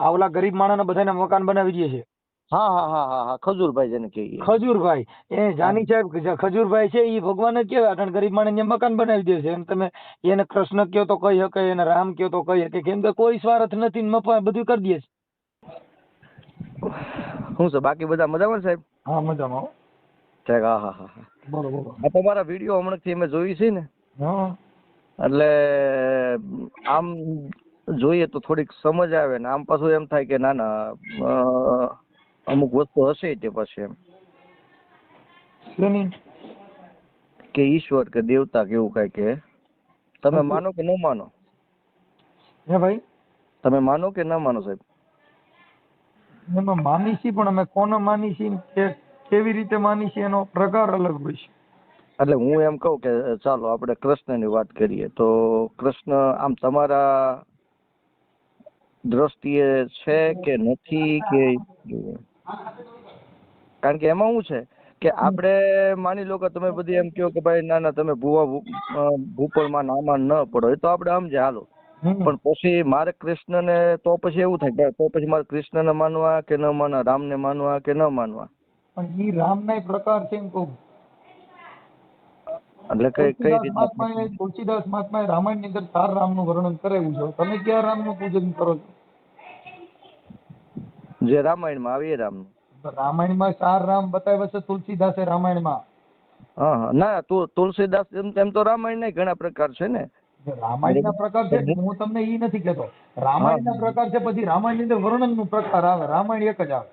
આ ઓલા ગરીબ માણસને બધાને મકાન બનાવી દે છે હા હા હા હા હા ખજૂરભાઈ જેને કહીએ. ખજૂરભાઈ એ જાની સાહેબ ખજૂરભાઈ છે એ ભગવાન જ કહેવાય કારણ ગરીબ માણસને મકાન બનાવી દે છે. અને તમે એને કૃષ્ણ કયો તો કહી શકે એને રામ કયો તો કહી શકે કેમ કે કોઈ સ્વાર્થ નથી ને મફા બધું કરી દે છે. શું છે બાકી બધા મજામાં સાહેબ? હા મજામાં હો. હા હા હા હા. બોલો બોલો આ તમારા વીડિયો હમણાંથી અમે જોઈ છે ને. હા. એટલે આમ જોઈએ તો થોડીક સમજ આવે ને. આમ પાછું એમ થાય કે ના ના અમુક વસ્તુ હશે તે પછી એમ. કે ઈશ્વર કે દેવતા કે એવું કઈ કે. તમે માનો કે ન માનો? હે ભાઈ? તમે માનો કે ન માનો સાહેબ? એમાં માની છીએ પણ અમે કોને માની છીએ કે કેવી રીતે માની છીએ એનો પ્રકાર અલગ હોય છે. એટલે હું એમ કહું કે ચાલો આપણે કૃષ્ણની વાત કરીએ તો કૃષ્ણ આમ તમારા દ્રષ્ટિએ છે કે નથી કે કારણ કે એમાં શું છે કે આપણે માની લો કે તમે બધી એમ કહો કે ભાઈ ના ના તમે ભૂવા ભૂપળમાં નામાં ન પડો એ તો આપણે સમજે હાલો. હમ. પણ પછી મારે કૃષ્ણને તો પછી એવું થાય તો પછી મારે કૃષ્ણને માનવા કે ન માનવા રામને માનવા કે ન માનવા? પણ એ રામના પ્રકાર છે એમ કહું. એટલે કઈ કઈ તુલસીદાસ મહાત્મા રામાયણની અંદર ચાર રામનું વર્ણન કરેલું છે. તમે ક્યાં રામનું પૂજન કરો છો? જે રામાયણમાં આવે એ રામનું. રામાયણમાં ચાર રામ બતાવ્યા છે તુલસીદાસે રામાયણમાં. હા હા. ના તુ- તુલસીદાસ એમ તો રામાયણ ના ઘણા પ્રકાર છે ને. રામાયણ રામાયણના પ્રકાર છે? હું તમને ઈ નથી કહેતો. રામાયણના પ્રકાર છે પછી રામાયણની અંદર વર્ણનનું પ્રકાર આવે. રામાયણ એક જ આવે.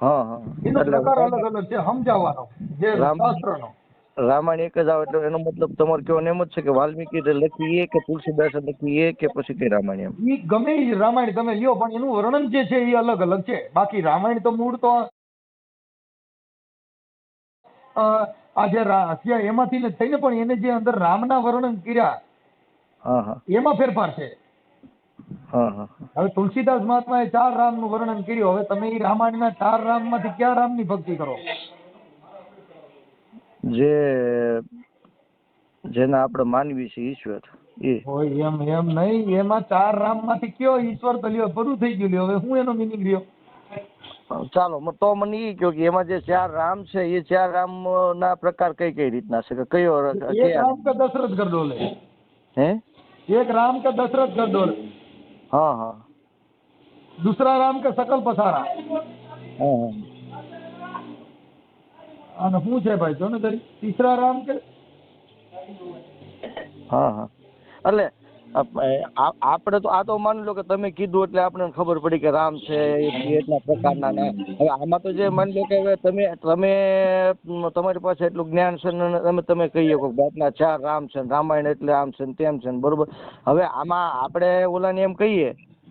હા હા. એનો પ્રકાર અલગ અલગ છે. સમજાવવાનો. જે રામ- શાસ્ત્રનો. રામાયણ એક જ આવે એટલે એનો મતલબ તમારે કહેવાનો એમ જ છે કે વાલ્મીકી લખી એ કે તુલસીદાસ લખી એ કે પછી કઈ રામાયણ એમ? એ ગમે એ રામાયણ તમે લ્યો પણ એનું વર્ણન જે છે એ અલગ અલગ છે. બાકી રામાયણ તો મૂળ તો આજે એમાંથી ને થઈને પણ એને જે અંદર રામના વર્ણન કર્યા હા હા. એમાં ફેરફાર છે. હા હા હવે તુલસીદાસ મહાત્માએ ચાર રામનું વર્ણન કર્યું. હવે તમે એ રામાયણના ચાર રામમાંથી ક્યાં રામની ભક્તિ કરો? જે જેના આપણે માનવી છે ઈશ્વર એ એમ એમ નહીં એમાં ચાર રામ માંથી કયો ઈશ્વર તલ્યો પૂરું થઈ ગયું હવે હું એનો મિનિંગ રહ્યો ચાલો તો મને એ કહો કે એમાં જે ચાર રામ છે એ ચાર રામ ના પ્રકાર કઈ કઈ રીતના છે કે કયો એક રામ કા દશરથ કર ડોલે હે એક राम का दशरथ कर डोल हाँ हाँ दूसरा राम का सकल पसारा हाँ हाँ અને શું છે ભાઈ જો જરી તીસરા રામ કે? હા હા. એટલે આપણે તો આ તો માની લો કે તમે કીધું એટલે આપણે ખબર પડી કે રામ છે એટલા પ્રકારના ને. હવે આમાં તો જે માની લો કે હવે તમે તમે તમારી પાસે એટલું જ્ઞાન છે ને તમે તમે કહી શકો આટલા ચાર રામ છે રામાયણ એટલે આમ છે તેમ છે બરોબર. હવે આમાં આપણે ઓલાને એમ કહીએ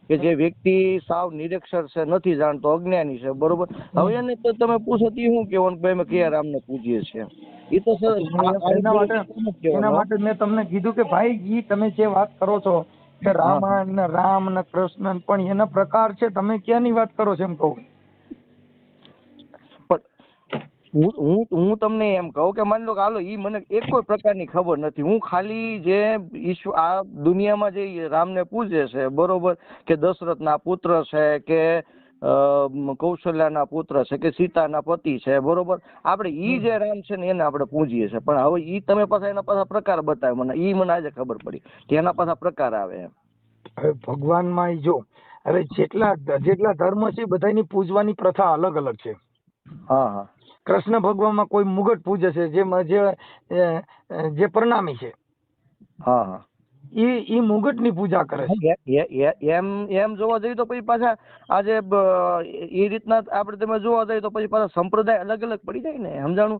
કે જે વ્યક્તિ સાવ નિરક્ષર છે નથી જાણતો અજ્ઞાની છે બરોબર? હવે એને તો તમે પૂછો તી શું કહેવાનું? કે ભાઈ અમે કયા રામને પૂજીએ છીએ? એ તો સર એના માટે એના માટે મેં તમને કીધું કે ભાઈ ઈ તમે જે વાત કરો છો કે રામાયણ ને રામ ને કૃષ્ણ પણ એના પ્રકાર છે તમે ક્યાંની વાત કરો છો એમ કહું? હું હું હું તમને એમ કહું કે માની લો કે હાલો ઈ મને એક કોઈ પ્રકારની ખબર નથી. હું ખાલી જે ઈશ્વર આ દુનિયામાં જે રામને પૂજે છે બરોબર કે દશરથના પુત્ર છે કે કૌશલ્યાના પુત્ર છે કે સીતાના પતિ છે બરોબર? આપણે ઈ જે રામ છે ને એને આપણે પૂજીએ છીએ. પણ હવે ઈ તમે પાછા એના પાછા પ્રકાર બતાવે મને. ઈ મને આજે ખબર પડી કે એના પાછા પ્રકાર આવે એમ. હવે ભગવાનમાં જો હવે જેટલા જેટલા ધર્મ છે બધાની પૂજવાની પ્રથા અલગ અલગ છે. હા હા. કૃષ્ણ ભગવાનમાં કોઈ મુગટ પૂજે છે જે જે પરનામી છે હા હા. ઈ ઈ મુગટની પૂજા કરે છે. એમ એમ જોવા જઈએ તો પછી પાછા આજે એ રીતના આપણે તમે જોવા જઈએ તો પછી પાછા સંપ્રદાય અલગ અલગ પડી જાય ને સમજાણું?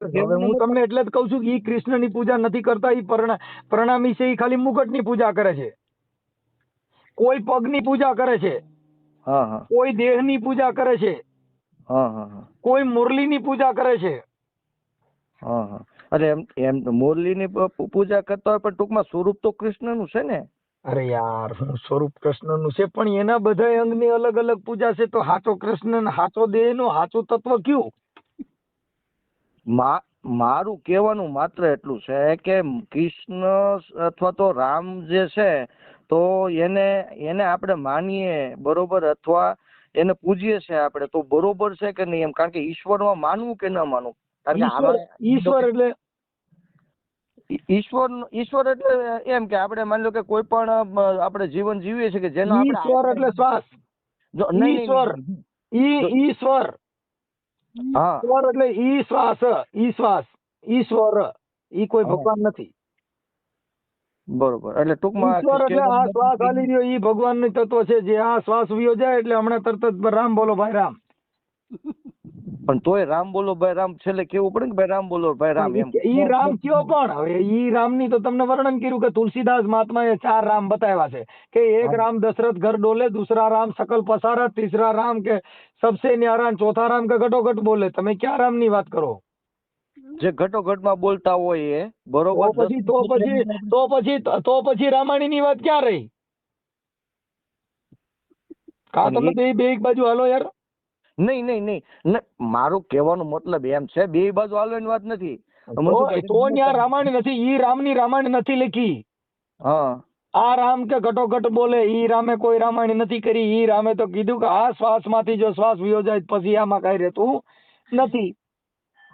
હું તમને એટલે જ કહું છું કે ઈ કૃષ્ણની પૂજા નથી કરતા ઈ પરણા- પ્રણામી છે ઈ ખાલી મુગટની પૂજા કરે છે. કોઈ પગની પૂજા કરે છે. કોઈ દેહની પૂજા કરે છે. કોઈ મુરલીની પૂજા કરે છે. હા એમ એમ મુરલીની પૂજા કરતા હોય પણ ટૂંકમાં સ્વરૂપ તો કૃષ્ણનું છે ને? અરે યાર હું સ્વરૂપ કૃષ્ણનું છે પણ એના બધા અંગની અલગ અલગ પૂજા છે તો હાચો કૃષ્ણ હાચો દેહનું હાચું તત્વ કયું? મા મારું કહેવાનું માત્ર એટલું છે કે કૃષ્ણ અથવા તો રામ જે છે તો એને એને આપણે માનીએ બરોબર અથવા એને પૂજીએ છે આપણે તો બરોબર છે કે નહીં એમ? કારણ કે ઈશ્વરમાં માનવું કે ન માનવું? કારણ કે ઈશ્વર એટલે? ઈશ્વર ઈશ્વર એટલે એમ કે આપણે માની લો કે કોઈ પણ આપણે જીવન જીવીએ છીએ કે જેનો આપણે ઈશ્વર એટલે શ્વાસ જો- ઈશ્વર. ઈ ઈશ્વર. હા. ઈશ્વર એટલે ઈ શ્વાસ ઈ શ્વાસ. ઈશ્વર. ઈ કોઈ ભગવાન નથી. બરોબર. એટલે ટૂંકમાં એટલે આ શ્વાસ તત્વ છે. જે આ શ્વાસ વિયો એટલે હમણાં તરત જ રામ બોલો ભાઈ રામ. પણ તોય રામ બોલો ભાઈ રામ. છેલ્લે કેવું પડે ને ભાઈ રામ બોલો ભાઈ રામ. એમ. ઈ રામ કયો પણ? હવે ઈ રામની તો તમને વર્ણન કર્યું કે તુલસીદાસ મહાત્માએ ચાર રામ બતાવ્યા છે. કે એક રામ દશરથ ઘર ડોલે દુસરા રામ સકલ પસારત તીસરા રામ કે સબસે ન્યારા ચોથા રામ કે ઘટોઘટ બોલે. તમે ક્યાં રામની વાત કરો? જે ઘટોઘટમાં બોલતા હોય એ બરોબર પછી તો પછી તો પછી તો પછી રામાયણની વાત ક્યાં રહી? કા તમે ઈ- બે બે એક બાજુ હાલો યાર. નહીં નહીં નહીં. મારો કહેવાનો મતલબ એમ છે બે બાજુ હાલવાની વાત નથી. તો ત્યાં રામાયણ નથી ઈ રામની રામાયણ નથી લખી. હા. આ રામ કે ઘટોઘટ બોલે ઈ રામે કોઈ રામાયણ નથી કરી ઈ રામે તો કીધું કે આ શ્વાસમાંથી જો શ્વાસ વિયો જાય પછી આમાં કઈ રહેતું નથી.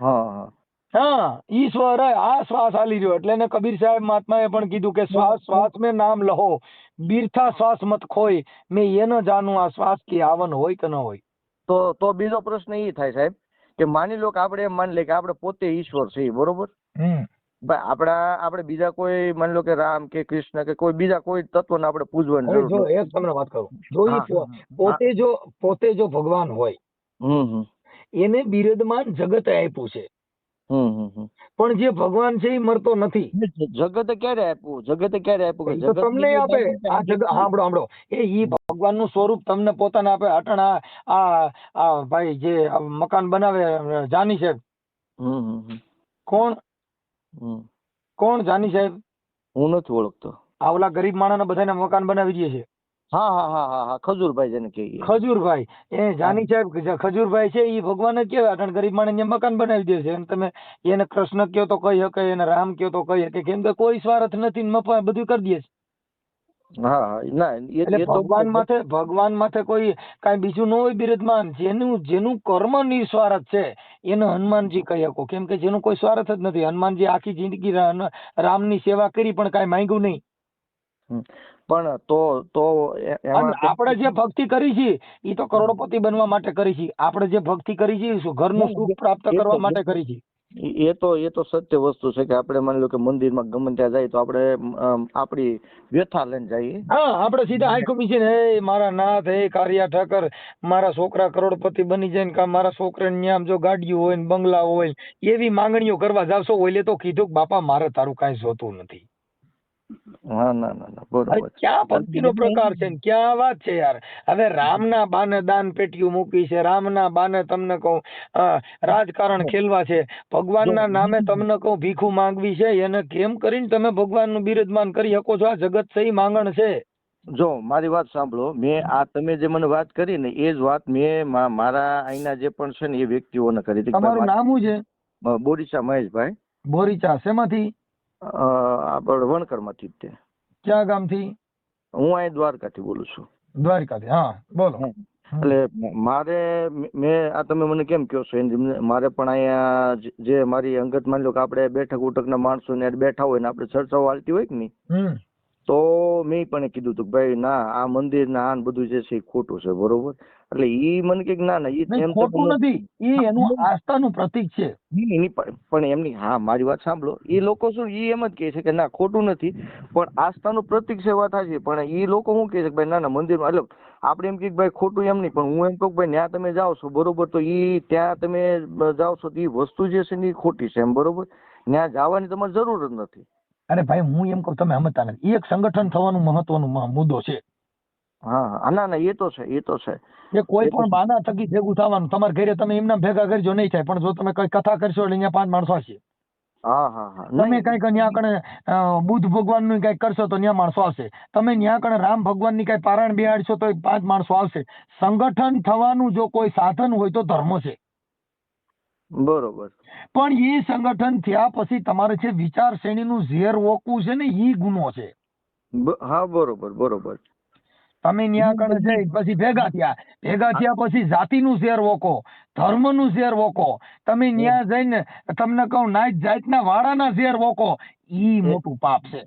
હા. હા ઈ ઈશ્વર હે, આ શ્વાસ હાલી રહ્યો. એટલે કબીર સાહેબ મહાત્માએ પણ કીધું કે શ્વાસ શ્વાસ મેં નામ લહો. બીરથા શ્વાસ મત ખોય. મેં એ ન જાણું આ શ્વાસ કે આવન હોય કે ન હોય. તો તો બીજો પ્રશ્ન એ થાય સાહેબ કે માની લો કે આપણે માની લે કે આપણે પોતે ઈશ્વર છે બરોબર? ભાઈ આપણા આપણે બીજા કોઈ માની લો કે રામ કે કૃષ્ણ કે કોઈ બીજા કોઈ તત્વને આપણે પૂજવાની જરૂર જો એક તમને વાત કરું. જો. પોતે જો પોતે જો ભગવાન હોય હમ. એને બિરદમાન જગતે આપ્યું છે. પણ જે ભગવાન છે એ મરતો નથી. જગતે ક્યારે આપ્યું? જગતે ક્યારે આપ્યું કે તમને આપે. આ જગત સાંભળો સાંભળો એ ઈ ભગવાનનું સ્વરૂપ તમને પોતાને આપે. અટણ આ આ ભાઈ જે મકાન બનાવે જાની સાહેબ. કોણ? કોણ જાની સાહેબ? હું નથી ઓળખતો. આ ઓલા ગરીબ માણસને બધાને મકાન બનાવી દે છે. હા હા હા હા હા ખજૂરભાઈ જેને કહીએ. ખજૂરભાઈ. એ જાની સાહેબ ખજૂરભાઈ છે એ ભગવાન જ કહેવાય અટણ ગરીબ માણસને મકાન બનાવી દે છે. અને તમે એને કૃષ્ણ કયો તો કહી શકે એને રામ કયો તો કહી શકે કેમ કે કોઈ સ્વાર્થ નથી બધું કરી દે છે. હા ના એટલે ભગવાન માથે ભગવાન માથે કોઈ કાંઈ બીજું ન હોય બિરજમાન. જેનું જેનું કર્મ નિસ્વાર્થ છે એને હનુમાનજી કહી શકો કેમ કે જેનું કોઈ સ્વાર્થ જ નથી. હનુમાનજી આખી જિંદગી રામની સેવા કરી પણ કાંઈ માંગ્યું નહીં. પણ તો તો આપણે જે ભક્તિ કરી છે એ તો કરોડપતિ બનવા માટે કરી છે આપણે જે ભક્તિ કરી છે ઘરનું સુખ પ્રાપ્ત કરવા માટે કરી છે એ તો એ તો સત્ય વસ્તુ છે કે આપણે માની લો કે મંદિરમાં ગમે ત્યાં જાય તો આપણે આપણી વ્યથા લઈને જઈએ. હા આપણે સીધા હાઈ કમિશન હે મારા નાથ હે કારિયા ઠાકર મારા છોકરા કરોડપતિ બની જાય ને કા મારા છોકરાને ન્યામ જો ગાડીઓ હોય ને બંગલા હોય એવી માંગણીઓ કરવા જાવશો ઓલે તો કીધું કે બાપા મારે તારું કાંઈ જોતું નથી. ના ના ના બરોબર ક્યાં ભક્તિનો પ્રકાર છે ક્યાં વાત છે યાર? હવે રામના બાને દાન પેટીઓ મૂકી છે. રામના બાને તમને કહું રાજકારણ ખેલવા છે. ભગવાનના નામે તમને કહું ભીખું માંગવી છે. એને કેમ કરીને તમે ભગવાનનું બિરજમાન કરી શકો છો? આ જગત સહી માંગણ છે. જો મારી વાત સાંભળો. મેં આ તમે જે મને વાત કરી ને એ જ વાત મેં મારા અહીંના જે પણ છે ને એ વ્યક્તિઓને કરી હતી તમારું નામ શું છે? બોરીચા મહેશભાઈ. બોરીચા શેમાંથી? આપણે વણકરમાંથી જ તે. ક્યાં ગામથી? હું અહીં દ્વારકાથી બોલું છું. દ્વારકાથી હા બોલો. એટલે મારે મેં આ તમે મને કેમ કહો છો? મારે પણ અહીંયા જે- મારી અંગત માની લો કે આપણે બેઠક ઉઠકના માણસો ને બેઠા હોય ને આપણે ચર્ચાઓ હાલતી હોય કે નહીં? તો મેં પણ કીધું હતું કે ભાઈ ના આ મંદિર ના આ બધું જે છે એ ખોટું છે બરોબર? એટલે ઈ મને કે ના ના ઈ ખોટું નથી. એ એનું આસ્થાનું પ્રતીક છે. પણ પણ એમની હા મારી વાત સાંભળો. એ લોકો શું ઈ એમ જ કહે છે કે ના ખોટું નથી પણ આસ્થાનું પ્રતીક છે વાત સાચી પણ ઈ લોકો શું કહે છે ભાઈ ના ના મંદિરમાં એટલે આપણે એમ કે ભાઈ ખોટું એમ નહીં પણ હું એમ કહું ભાઈ ત્યાં તમે જાઓ છો બરોબર? તો ઈ ત્યાં તમે જાઓ છો તો ઈ વસ્તુ જે છે ને એ ખોટી છે એમ બરોબર? ત્યાં જવાની તમારે જરૂર જ નથી. અરે ભાઈ હું એમ કહું તમે સમજતા નથી. એક સંગઠન થવાનું મહત્વનું મુદ્દો છે. હા ના ના એ તો છે એ તો છે. એ કોઈ પણ બાના થકી ભેગું થવાનું. તમારે ઘરે તમે એમના ભેગા કરજો નહીં થાય. પણ જો તમે કઈ કથા કરશો એટલે અહીંયા પાંચ માણસો આવશે હા હા હા. તમે કંઈક ત્યાં કણે બુદ્ધ ભગવાનનું કંઈક કરશો તો ત્યાં માણસો આવશે તમે ત્યાં કણે રામ ભગવાનની કઈ પારાયણ બેહાડશો તો પાંચ માણસો આવશે. સંગઠન થવાનું જો કોઈ સાધન હોય તો ધર્મ છે. બરોબર. પણ એ સંગઠન થયા પછી તમારે છે વિચાર શ્રેણીનું ઝેર ઓકવું છે ને એ ગુનો છે. હા બરોબર બરોબર. તમે ન્યા કણે જઈ પછી ભેગા થયા. ભેગા થયા પછી જાતિનું ઝેર વોકો ધર્મનું ઝેર વોકો તમે ન્યા જઈને તમને કહું નાત જાતના વાળાના ઝેર વોકો ઈ મોટું પાપ છે.